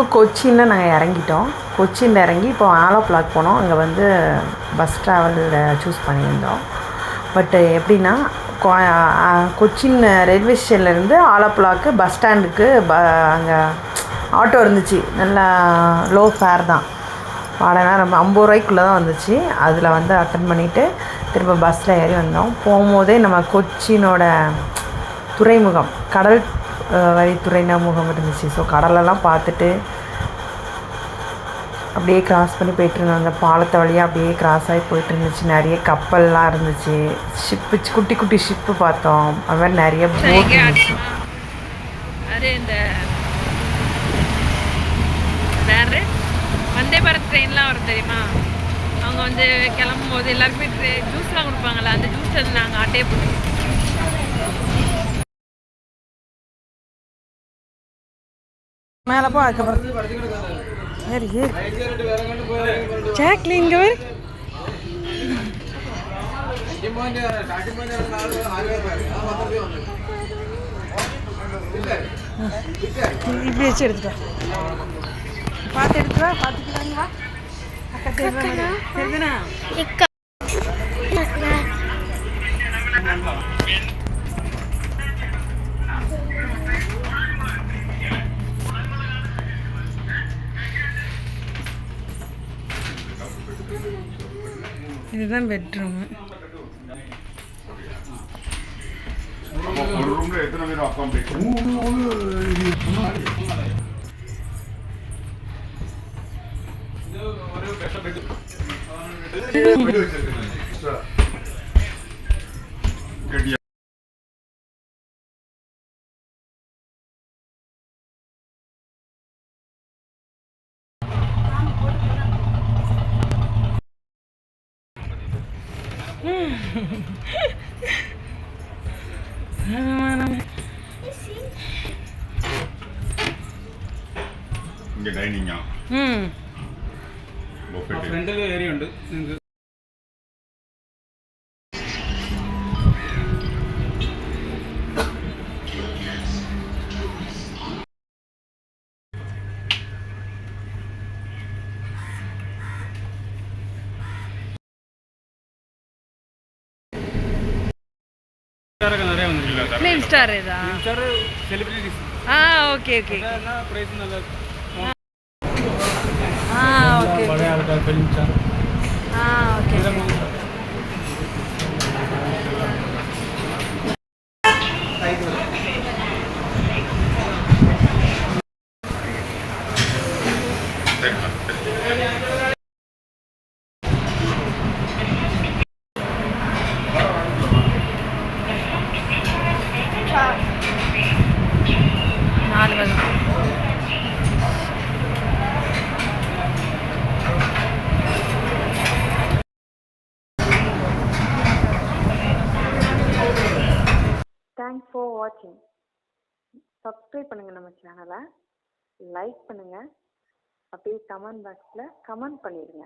இப்போ கொச்சினில் நாங்கள் இறங்கிட்டோம். கொச்சினில் இறங்கி இப்போ ஆலோ பிளாக் போனோம். அங்கே வந்து பஸ் ட்ராவலில் சூஸ் பண்ணியிருந்தோம். பட்டு எப்படின்னா கொச்சின் ரயில்வே ஸ்டேஷன்லேருந்து ஆலப்புழாக்கு பஸ் ஸ்டாண்டுக்கு ப அங்கே ஆட்டோ இருந்துச்சு. நல்லா லோ ஃபேர் தான். வாடகை ரொம்ப ஐம்பது ரூபாய்க்குள்ளே தான் வந்துச்சு. அதில் வந்து அட்டன் பண்ணிவிட்டு திரும்ப பஸ்ஸில் ஏறி வந்தோம். போகும்போதே நம்ம கொச்சினோட துறைமுகம் கடல் அஹ், வழி துறைமுகம் இருந்துச்சு. ஸோ கடலெல்லாம் பார்த்துட்டு அப்படியே கிராஸ் பண்ணி போயிட்டு இருந்தோம் அந்த பாலத்தை வழியாக அப்படியே கிராஸ் ஆகி போயிட்டு இருந்துச்சு நிறைய கப்பல்லாம் இருந்துச்சு. ஷிப்பு குட்டி குட்டி ஷிப்பு பார்த்தோம். அது மாதிரி நிறைய போட் இருந்துச்சு. வந்தே பாரத் ட்ரெயின்லாம் வரும் தெரியுமா? அவங்க வந்து கிளம்பும் போது எல்லாருக்குமே ஜூஸ்லாம் கொடுப்பாங்கல்ல அந்த ஜூஸ் வந்து நாங்கள் ஆட்டே போடுவோம் மேலே போ அதுக்கப்புறம். ஏறி ஜாக்லின் இங்கே வரு இப்படி வச்சு எடுத்துட்டோம் பார்த்து எடுத்து வா பார்த்துக்கிறாங்க வா. அக்கா தெரியுதா தெரியுதுண்ணா இதுதான் பெட்ரூமு ஒரு பெட்ரூம் ഇങ്ങ ഡൈനിങ് ആ ഫ്രണ്ടിൽ ഏരിയ ഉണ്ട്. നിങ്ങൾക്ക് నేను స్టార్ ఏదా? Okay okay. Okay okay. Thanks for வாட்சிங். சப்ஸ்கிரைப் பண்ணுங்கள் நம்ம சேனலை லைக் பண்ணுங்கள் அப்படியே கமெண்ட் பாக்ஸில் கமெண்ட் பண்ணிடுங்க.